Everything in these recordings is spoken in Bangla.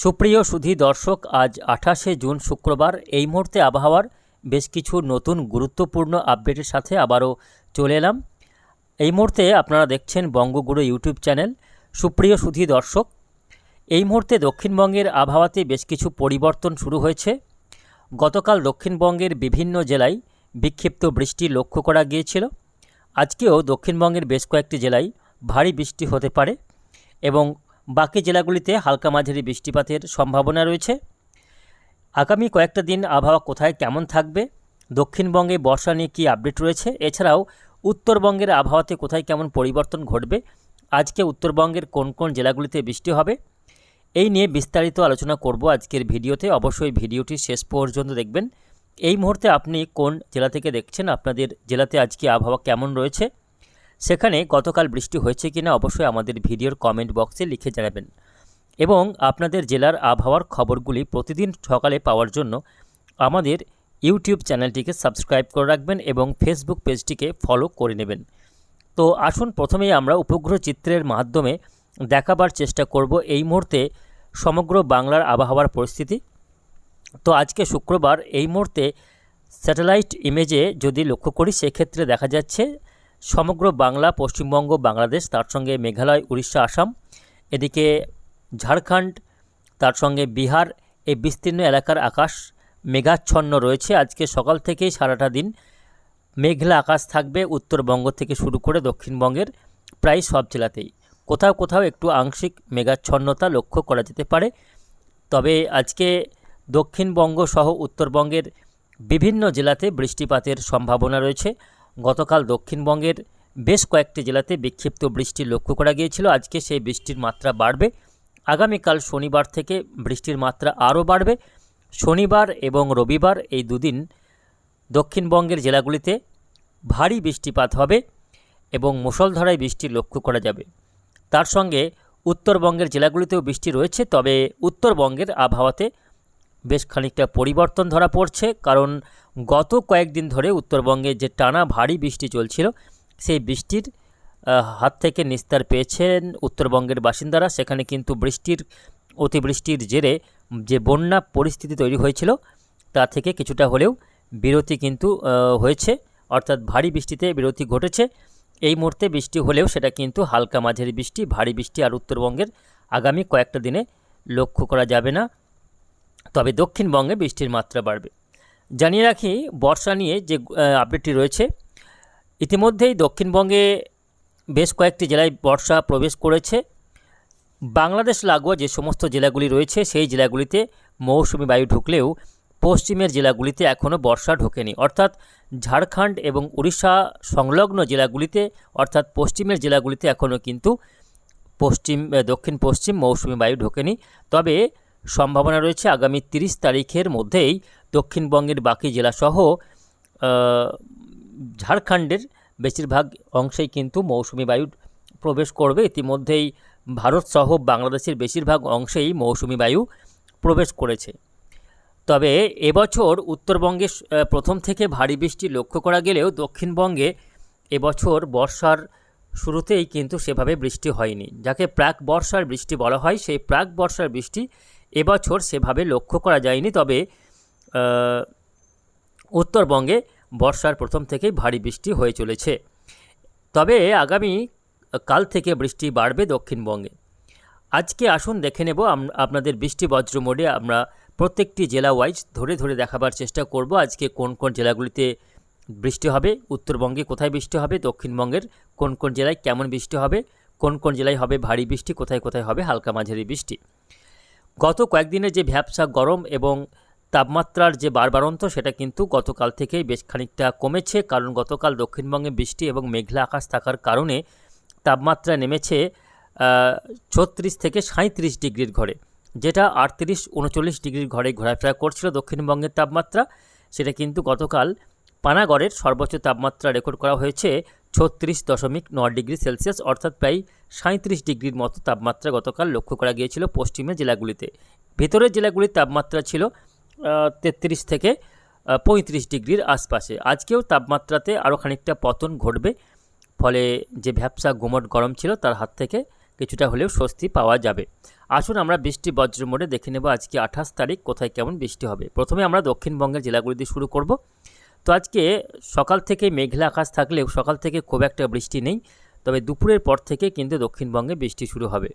সুপ্রিয় সুধী দর্শক, আজ আঠাশে জুন শুক্রবার। এই মুহূর্তে আবহাওয়ার বেশ কিছু নতুন গুরুত্বপূর্ণ আপডেটের সাথে আবারও চলে এলাম। এই মুহূর্তে আপনারা দেখছেন বঙ্গগুরু ইউটিউব চ্যানেল। সুপ্রিয় সুধী দর্শক, এই মুহূর্তে দক্ষিণবঙ্গের আবহাওয়াতে বেশ কিছু পরিবর্তন শুরু হয়েছে। গতকাল দক্ষিণবঙ্গের বিভিন্ন জেলায় বিক্ষিপ্ত বৃষ্টি লক্ষ্য করা গিয়েছিল। আজকেও দক্ষিণবঙ্গের বেশ কয়েকটি জেলায় ভারী বৃষ্টি হতে পারে এবং বাকি জেলাগুলিতে হালকা মাঝারি বৃষ্টিপাতের সম্ভাবনা রয়েছে। আগামী কয়েকটা দিন আবহাওয়া কোথায় কেমন থাকবে? দক্ষিণবঙ্গে বর্ষা নিয়ে কী আপডেট রয়েছে? এছাড়াও উত্তরবঙ্গের আবহাওয়াতে কোথায় কেমন পরিবর্তন ঘটবে? আজকে উত্তরবঙ্গের কোন কোন জেলাগুলিতে বৃষ্টি হবে? এই নিয়ে বিস্তারিত আলোচনা করব আজকের ভিডিওতে। অবশ্যই ভিডিওটি শেষ পর্যন্ত দেখবেন। এই মুহূর্তে আপনি কোন জেলা থেকে দেখছেন? আপনাদের জেলাতে আজকে আবহাওয়া কেমন রয়েছে? সেখানে গতকাল বৃষ্টি হয়েছে কিনা অবশ্যই আমাদের ভিডিওর কমেন্ট বক্সে লিখে জানাবেন। এবং আপনাদের জেলার আবহাওয়ার খবরগুলি প্রতিদিন সকালে পাওয়ার জন্য আমাদের ইউটিউব চ্যানেলটিকে সাবস্ক্রাইব করে রাখবেন এবং ফেসবুক পেজটিকে ফলো করে নেবেন। তো আসুন প্রথমেই আমরা উপগ্রহ চিত্রের মাধ্যমে দেখাবার চেষ্টা করব এই মুহূর্তে সমগ্র বাংলার আবহাওয়ার পরিস্থিতি। তো আজকে শুক্রবার এই মুহূর্তে স্যাটেলাইট ইমেজে যদি লক্ষ্য করি, সেক্ষেত্রে দেখা যাচ্ছে সমগ্র বাংলা, পশ্চিমবঙ্গ, বাংলাদেশ, তার সঙ্গে মেঘালয়, উড়িষ্যা, আসাম, এদিকে ঝাড়খণ্ড, তার সঙ্গে বিহার, এই বিস্তীর্ণ এলাকার আকাশ মেঘাচ্ছন্ন রয়েছে। আজকে সকাল থেকেই সারাটা দিন মেঘলা আকাশ থাকবে উত্তরবঙ্গ থেকে শুরু করে দক্ষিণবঙ্গের প্রায় সব জেলাতেই। কোথাও কোথাও একটু আংশিক মেঘাচ্ছন্নতা লক্ষ্য করা যেতে পারে। তবে আজকে দক্ষিণবঙ্গ সহ উত্তরবঙ্গের বিভিন্ন জেলাতে বৃষ্টিপাতের সম্ভাবনা রয়েছে। গতকাল দক্ষিণবঙ্গের বেশ কয়েকটি জেলাতে বিক্ষিপ্ত বৃষ্টি লক্ষ্য করা গিয়েছিল। আজকে সেই বৃষ্টির মাত্রা বাড়বে। আগামীকাল শনিবার থেকে বৃষ্টির মাত্রা আরও বাড়বে। শনিবার এবং রবিবার এই দুদিন দক্ষিণবঙ্গের জেলাগুলিতে ভারী বৃষ্টিপাত হবে এবং মুষলধারায় বৃষ্টি লক্ষ্য করা যাবে। তার সঙ্গে উত্তরবঙ্গের জেলাগুলিতেও বৃষ্টি রয়েছে, তবে উত্তরবঙ্গের আবহাওয়াতে বেশ খানিকটা পরিবর্তন ধরা পড়ছে, কারণ গত কয়েকদিন ধরে উত্তরবঙ্গে যে টানা ভারী বৃষ্টি চলছিল, সেই বৃষ্টির হাত থেকে নিস্তার পেয়েছেন উত্তরবঙ্গের বাসিন্দারা। সেখানে কিন্তু বৃষ্টির, অতিবৃষ্টির জেরে যে বন্যা পরিস্থিতি তৈরি হয়েছিল, তা থেকে কিছুটা হলেও বিরতি কিন্তু হয়েছে। অর্থাৎ ভারী বৃষ্টিতে বিরতি ঘটেছে। এই মুহূর্তে বৃষ্টি হলেও সেটা কিন্তু হালকা মাঝারি বৃষ্টি, ভারী বৃষ্টি আর উত্তরবঙ্গের আগামী কয়েকটা দিনে লক্ষ্য করা যাবে না। তবে দক্ষিণবঙ্গে বৃষ্টির মাত্রা বাড়বে। জানিয়ে রাখি, বর্ষা নিয়ে যে আপডেটটি রয়েছে, ইতিমধ্যেই দক্ষিণবঙ্গে বেশ কয়েকটি জেলায় বর্ষা প্রবেশ করেছে। বাংলাদেশ, লাগোয়া যে সমস্ত জেলাগুলি রয়েছে, সেই জেলাগুলিতে মৌসুমি বায়ু ঢুকলেও পশ্চিমের জেলাগুলিতে এখনও বর্ষা ঢোকেনি। অর্থাৎ ঝাড়খণ্ড এবং উড়িষ্যা সংলগ্ন জেলাগুলিতে, অর্থাৎ পশ্চিমের জেলাগুলিতে এখনও কিন্তু পশ্চিম দক্ষিণ পশ্চিম মৌসুমি বায়ু ঢোকেনি। তবে সম্ভাবনা রয়েছে আগামী তিরিশ তারিখের মধ্যেই দক্ষিণবঙ্গের বাকি জেলাসহ ঝাড়খণ্ডের বেশিরভাগ অংশেই কিন্তু মৌসুমি বায়ু প্রবেশ করবে। ইতিমধ্যেই ভারতসহ বাংলাদেশের বেশিরভাগ অংশেই মৌসুমি বায়ু প্রবেশ করেছে। তবে এবছর উত্তরবঙ্গে প্রথম থেকে ভারী বৃষ্টি লক্ষ্য করা গেলেও দক্ষিণবঙ্গে এবছর বর্ষার শুরুতেই কিন্তু সেভাবে বৃষ্টি হয়নি। যাকে প্রাক বর্ষার বৃষ্টি বলা হয়, সেই প্রাক বর্ষার বৃষ্টি এবছর সেভাবে লক্ষ্য করা যায়নি, তবে উত্তরবঙ্গে বর্ষার প্রথম থেকেই ভারী বৃষ্টি হয়ে চলেছে। তবে আগামী কাল থেকে বৃষ্টি বাড়বে দক্ষিণবঙ্গে। আজকে আসুন দেখে নেব আপনাদের বৃষ্টি বজ্র মোডে আমরা প্রত্যেকটি জেলা ওয়াইজ ধরে ধরে দেখাবার চেষ্টা করব আজকে কোন কোন জেলাগুলিতে বৃষ্টি হবে, উত্তরবঙ্গে কোথায় বৃষ্টি হবে, দক্ষিণবঙ্গের কোন কোন জেলায় কেমন বৃষ্টি হবে, কোন কোন জেলায় হবে ভারী বৃষ্টি, কোথায় কোথায় হবে হালকা মাঝারি বৃষ্টি। গত কয়েকদিনের যে ভ্যাবসা গরম এবং তাপমাত্রার যে বারবারন্ত সেটা কিন্তু গতকাল থেকেই বেশ খানিকটা কমেছে। কারণ গতকাল দক্ষিণবঙ্গে বৃষ্টি এবং মেঘলা আকাশ থাকার কারণে তাপমাত্রা নেমেছে ছত্রিশ থেকে সাঁত্রিশ ডিগ্রির ঘরে, যেটা আটত্রিশ, উনচল্লিশ ডিগ্রির ঘরে ঘোরাফেরা করছিল দক্ষিণবঙ্গের তাপমাত্রা। সেটা কিন্তু গতকাল পানাগড়ের সর্বোচ্চ তাপমাত্রা রেকর্ড করা হয়েছে ছত্রিশ দশমিক ন ডিগ্রি সেলসিয়াস, অর্থাৎ প্রায় সাঁত্রিশ ডিগ্রির মতো তাপমাত্রা গতকাল লক্ষ্য করা গিয়েছিল পশ্চিমের জেলাগুলিতে। ভেতরের জেলাগুলির তাপমাত্রা ছিল তেত্রিশ থেকে পঁয়ত্রিশ ডিগ্রির আশপাশে। আজকেও তাপমাত্রাতে আরও খানিকটা পতন ঘটবে, ফলে যে ভ্যাবসা গুমট গরম ছিল তার হাত থেকে কিছুটা হলেও স্বস্তি পাওয়া যাবে। আসুন আমরা বৃষ্টি বজ্র মোড়ে দেখে নেব আজকে আঠাশ তারিখ কোথায় কেমন বৃষ্টি হবে। প্রথমে আমরা দক্ষিণবঙ্গের জেলাগুলি দিয়ে শুরু করব। তো আজকে সকাল থেকে মেঘলা আকাশ থাকলেও সকাল থেকে খুব একটা বৃষ্টি নেই, তবে দুপুরের পর থেকে কিন্তু দক্ষিণবঙ্গে বৃষ্টি শুরু হবে।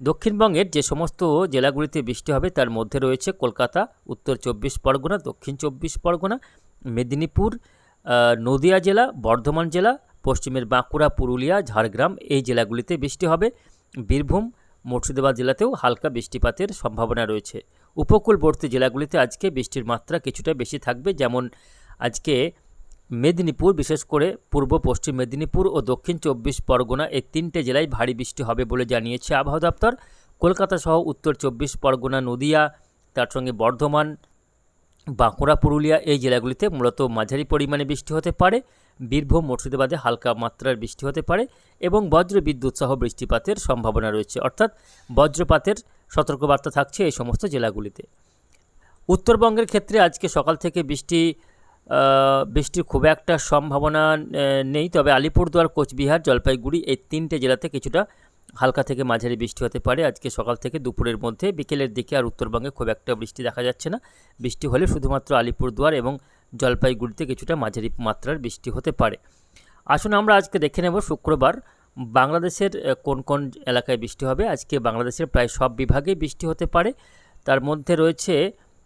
দক্ষিণবঙ্গের যে সমস্ত জেলাগুলিতে বৃষ্টি হবে, তার মধ্যে রয়েছে কলকাতা, উত্তর চব্বিশ পরগনা, দক্ষিণ চব্বিশ পরগনা, মেদিনীপুর নদিয়া জেলা, বর্ধমান জেলা, পশ্চিমের বাঁকুড়া, পুরুলিয়া, ঝাড়গ্রাম এই জেলাগুলিতে বৃষ্টি হবে। বীরভূম, মুর্শিদাবাদ জেলাতেও হালকা বৃষ্টিপাতের সম্ভাবনা রয়েছে। উপকূলবর্তী জেলাগুলিতে আজকে বৃষ্টির মাত্রা কিছুটা বেশি থাকবে, যেমন আজকে মেদিনীপুর, বিশেষ করে পূর্ব, পশ্চিম মেদিনীপুর ও দক্ষিণ চব্বিশ পরগনা এই তিনটে জেলায় ভারী বৃষ্টি হবে বলে জানিয়েছে আবহাওয়া দপ্তর। কলকাতা সহ উত্তর চব্বিশ পরগনা, নদিয়া, তার সঙ্গে বর্ধমান, বাঁকুড়া, পুরুলিয়া এই জেলাগুলিতে মূলত মাঝারি পরিমাণে বৃষ্টি হতে পারে। বীরভূম, মুর্শিদাবাদে হালকা মাত্রার বৃষ্টি হতে পারে এবং বজ্র বিদ্যুৎ সহ বৃষ্টিপাতের সম্ভাবনা রয়েছে। অর্থাৎ বজ্রপাতের সতর্কবার্তা থাকছে এই সমস্ত জেলাগুলিতে। উত্তরবঙ্গের ক্ষেত্রে আজকে সকাল থেকে বৃষ্টি বৃষ্টির খুব একটা সম্ভাবনা নেই। তবে আলিপুরদুয়ার, কোচবিহার, জলপাইগুড়ি এই তিনটে জেলাতে কিছুটা হালকা থেকে মাঝারি বৃষ্টি হতে পারে। আজকে সকাল থেকে দুপুরের মধ্যে বিকেলের দিকে আর উত্তরবঙ্গে খুব একটা বৃষ্টি দেখা যাচ্ছে না। বৃষ্টি হলে শুধুমাত্র আলিপুরদুয়ার এবং জলপাইগুড়িতে কিছুটা মাঝারি মাত্রার বৃষ্টি হতে পারে। আসুন আমরা আজকে দেখে নেব শুক্রবার বাংলাদেশের কোন কোন এলাকায় বৃষ্টি হবে। আজকে বাংলাদেশের প্রায় সব বিভাগেই বৃষ্টি হতে পারে। তার মধ্যে রয়েছে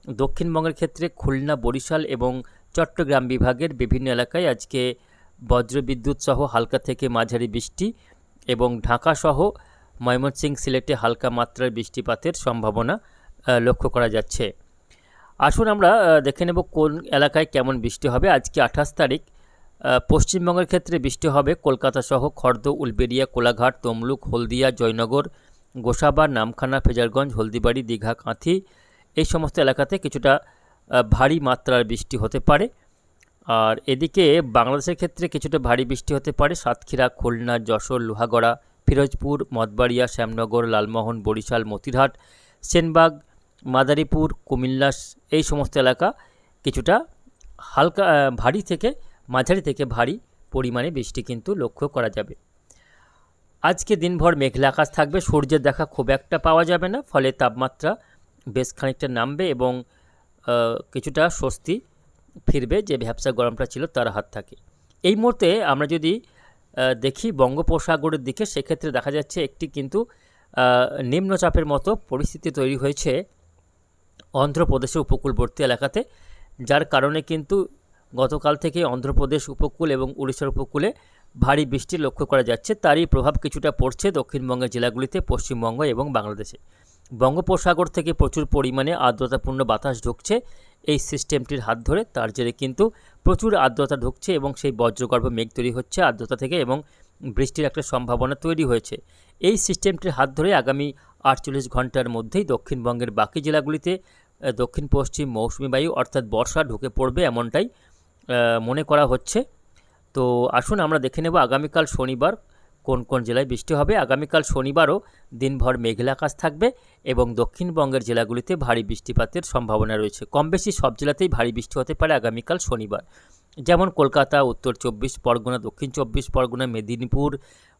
দক্ষিণবঙ্গের ক্ষেত্রে খুলনা, বরিশাল এবং চট্টগ্রাম বিভাগের বিভিন্ন এলাকায় আজকে বজ্রবিদ্যুৎ সহ হালকা থেকে মাঝারি বৃষ্টি এবং ঢাকা সহ ময়মনসিংহ সিলেটে হালকা মাত্রার বৃষ্টিপাতের সম্ভাবনা লক্ষ্য করা যাচ্ছে। আসুন আমরা দেখে নেব কোন এলাকায় কেমন বৃষ্টি হবে। আজকে আঠাশ তারিখ পশ্চিমবঙ্গের ক্ষেত্রে বৃষ্টি হবে কলকাতা সহ খর্দ, উলবেড়িয়া, কোলাঘাট, তমলুক, হলদিয়া, জয়নগর, গোসাবা, নামখানা, ফেজারগঞ্জ, হলদিবাড়ি, দীঘা, কাঁথি এই সমস্ত এলাকাতে কিছুটা ভারী মাত্রার বৃষ্টি হতে পারে। আর এদিকে বাংলাদেশের ক্ষেত্রে কিছুটা ভারী বৃষ্টি হতে পারে। সাতক্ষীরা, খুলনা, যশোর, লোহাগড়া, ফিরোজপুর মঠবাড়িয়া শ্যামনগর, লালমোহন, বরিশাল, মতিরহাট, সেনবাগ, মাদারীপুর, কুমিল্লা, এই সমস্ত এলাকা কিছুটা হালকা ভারী থেকে, মাঝারি থেকে ভারী পরিমাণে বৃষ্টি কিন্তু লক্ষ্য করা যাবে। আজকে দিনভর মেঘলা আকাশ থাকবে। সূর্যের দেখা খুব একটা পাওয়া যাবে না। ফলে তাপমাত্রা বেশ খানিকটা নামবে এবং কিছুটা স্বস্তি ফিরবে যে ভ্যাবসা গরমটা ছিল তার হাত থাকে। এই মুহূর্তে আমরা যদি দেখি বঙ্গোপসাগরের দিকে, সেক্ষেত্রে দেখা যাচ্ছে একটি কিন্তু নিম্নচাপের মতো পরিস্থিতি তৈরি হয়েছে অন্ধ্রপ্রদেশের উপকূলবর্তী এলাকাতে, যার কারণে কিন্তু গতকাল থেকে অন্ধ্রপ্রদেশ উপকূল এবং উড়িষ্যার উপকূলে ভারী বৃষ্টি লক্ষ্য করা যাচ্ছে। তারই প্রভাব কিছুটা পড়ছে দক্ষিণবঙ্গের জেলাগুলিতে, পশ্চিমবঙ্গ এবং বাংলাদেশে। বঙ্গোপসাগর থেকে প্রচুর পরিমাণে আর্দ্রতাপূর্ণ বাতাস ঢুকছে। এই সিস্টেমটির হাত ধরে তার জেরে কিন্তু প্রচুর আর্দ্রতা ঢুকছে এবং সেই বজ্রগর্ভ মেঘ তৈরি হচ্ছে আর্দ্রতা থেকে এবং বৃষ্টির একটা সম্ভাবনা তৈরি হয়েছে। এই সিস্টেমটির হাত ধরে আগামী আটচল্লিশ ঘণ্টার মধ্যেই দক্ষিণবঙ্গের বাকি জেলাগুলিতে দক্ষিণ, পশ্চিম, মৌসুমি বায়ু অর্থাৎ বর্ষা ঢুকে পড়বে এমনটাই মনে করা হচ্ছে। তো আসুন আমরা দেখে নেব আগামীকাল শনিবার কোন কোন জেলায় বৃষ্টি হবে? আগামীকাল শনিবারও দিনভর মেঘলা আকাশ থাকবে এবং দক্ষিণবঙ্গের জেলাগুলিতে ভারী বৃষ্টিপাতের সম্ভাবনা রয়েছে। কম বেশি সব জেলাতেই ভারী বৃষ্টি হতে পারে আগামীকাল শনিবার। যেমন কলকাতা, উত্তর চব্বিশ পরগনা, দক্ষিণ চব্বিশ পরগনা, মেদিনীপুর,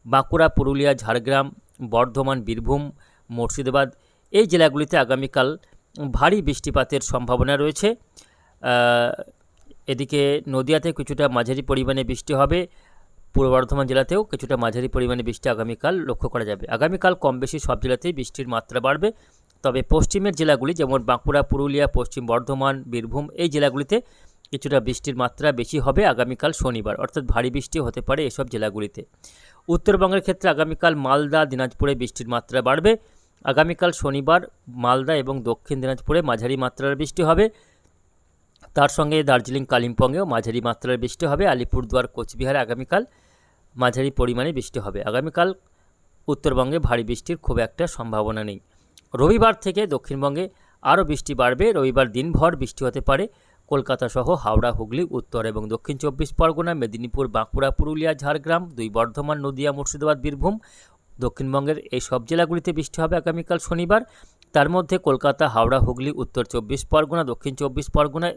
বাঁকুড়া, পুরুলিয়া, ঝাড়গ্রাম, বর্ধমান, বীরভূম, মুর্শিদাবাদ এই জেলাগুলিতে আগামীকাল ভারী বৃষ্টিপাতের সম্ভাবনা রয়েছে। এদিকে নদিয়াতে কিছুটা মাঝারি পরিমাণে বৃষ্টি হবে। পূর্ব বর্ধমান জেলাতেও কিছুটা মাঝারি পরিমাণে বৃষ্টি আগামীকাল লক্ষ্য করা যাবে। আগামীকাল কম বেশি সব জেলাতেই বৃষ্টির মাত্রা বাড়বে। তবে পশ্চিমের জেলাগুলি যেমন বাঁকুড়া, পুরুলিয়া, পশ্চিম বর্ধমান, বীরভূম এই জেলাগুলিতে কিছুটা বৃষ্টির মাত্রা বেশি হবে আগামীকাল শনিবার, অর্থাৎ ভারী বৃষ্টি হতে পারে এসব জেলাগুলিতে। উত্তরবঙ্গের ক্ষেত্রে আগামীকাল মালদা, দিনাজপুরে বৃষ্টির মাত্রা বাড়বে। আগামীকাল শনিবার মালদা এবং দক্ষিণ দিনাজপুরে মাঝারি মাত্রার বৃষ্টি হবে। তার সঙ্গে দার্জিলিং কালিম্পংয়েও মাঝারি মাত্রার বৃষ্টি হবে। আলিপুরদুয়ার, কোচবিহারে আগামীকাল মাঝারি পরিমাণে বৃষ্টি হবে। আগামীকাল উত্তরবঙ্গে ভারী বৃষ্টির খুব একটা সম্ভাবনা নেই। রবিবার থেকে দক্ষিণবঙ্গে আরও বৃষ্টি বাড়বে। রবিবার দিনভর বৃষ্টি হতে পারে। কলকাতা সহ হাওড়া, হুগলি, উত্তর এবং দক্ষিণ চব্বিশ পরগনা, মেদিনীপুর, বাঁকুড়া, পুরুলিয়া, ঝাড়গ্রাম, দুই বর্ধমান, নদিয়া, মুর্শিদাবাদ, বীরভূম, দক্ষিণবঙ্গের এই সব জেলাগুলিতে বৃষ্টি হবে আগামীকাল শনিবার। তার মধ্যে কলকাতা, হাওড়া, হুগলি, উত্তর চব্বিশ পরগনা, দক্ষিণ চব্বিশ পরগনা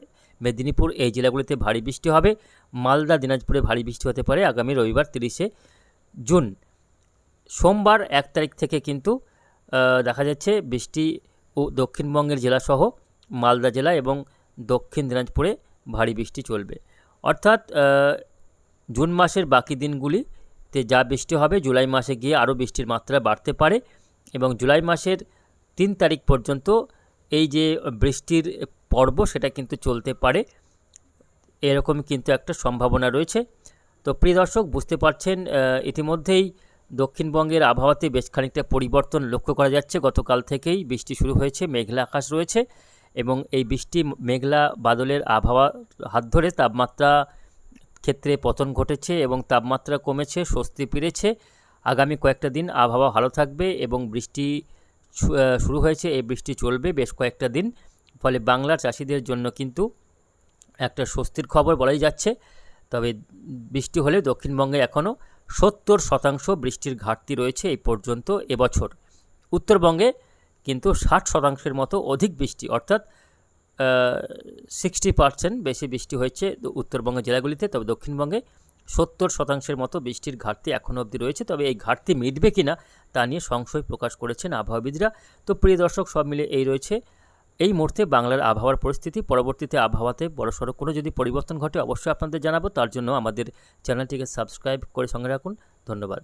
মেদিনীপুর এই জেলাগুলিতে ভারী বৃষ্টি হবে। মালদা, দিনাজপুরে ভারী বৃষ্টি হতে পারে আগামী রবিবার তিরিশে জুন। সোমবার এক তারিখ থেকে কিন্তু দেখা যাচ্ছে বৃষ্টি ও দক্ষিণবঙ্গের জেলাসহ মালদা জেলা এবং দক্ষিণ দিনাজপুরে ভারী বৃষ্টি চলবে। অর্থাৎ জুন মাসের বাকি দিনগুলিতে যা বৃষ্টি হবে, জুলাই মাসে গিয়ে আরও বৃষ্টির মাত্রা বাড়তে পারে এবং জুলাই মাসের তিন তারিখ পর্যন্ত এই যে বৃষ্টির পর্ব, সেটা কিন্তু চলতে পারে। এরকম কিন্তু একটা সম্ভাবনা রয়েছে। তো প্রিয় দর্শক, বুঝতে পারছেন ইতিমধ্যেই দক্ষিণবঙ্গের আবহাওয়াতে বেশ খানিকটা পরিবর্তন লক্ষ্য করা যাচ্ছে। গতকাল থেকেই বৃষ্টি শুরু হয়েছে, মেঘলা আকাশ রয়েছে এবং এই বৃষ্টি, মেঘলা বাদলের আবহাওয়া, হাত ধরে তাপমাত্রা ক্ষেত্রে পতন ঘটেছে এবং তাপমাত্রা কমেছে, স্বস্তি ফিরেছে। আগামী কয়েকটা দিন আবহাওয়া ভালো থাকবে এবং বৃষ্টি শুরু হয়েছে, এই বৃষ্টি চলবে বেশ কয়েকটা দিন। ফলে বাংলার চাষিদের জন্য কিন্তু একটা স্বস্তির খবর বলাই যাচ্ছে। তবে বৃষ্টি হলে দক্ষিণবঙ্গে এখনও সত্তর শতাংশ বৃষ্টির ঘাটতি রয়েছে এই পর্যন্ত এবছর। উত্তরবঙ্গে কিন্তু ষাট শতাংশের মতো অধিক বৃষ্টি, অর্থাৎ সিক্সটি পার্সেন্ট বেশি বৃষ্টি হয়েছে উত্তরবঙ্গের জেলাগুলিতে। তবে দক্ষিণবঙ্গে সত্তর শতাংশের মতো বৃষ্টির ঘাটতি এখনও অবধি রয়েছে। তবে এই ঘাটতি মিটবে কিনা তা নিয়ে সংশয় প্রকাশ করেছেন আবহাওয়াবিদরা। তো প্রিয় দর্শক, সব মিলে এই রয়েছে এই মুহূর্তে বাংলার আবহাওয়ার পরিস্থিতি পরবর্তীতে আবহাওয়াতে বড়সড় কোনো যদি পরিবর্তন ঘটে, অবশ্যই আপনাদের জানাব। তার জন্য আমাদের চ্যানেলটিকে সাবস্ক্রাইব করে সঙ্গে রাখুন। ধন্যবাদ।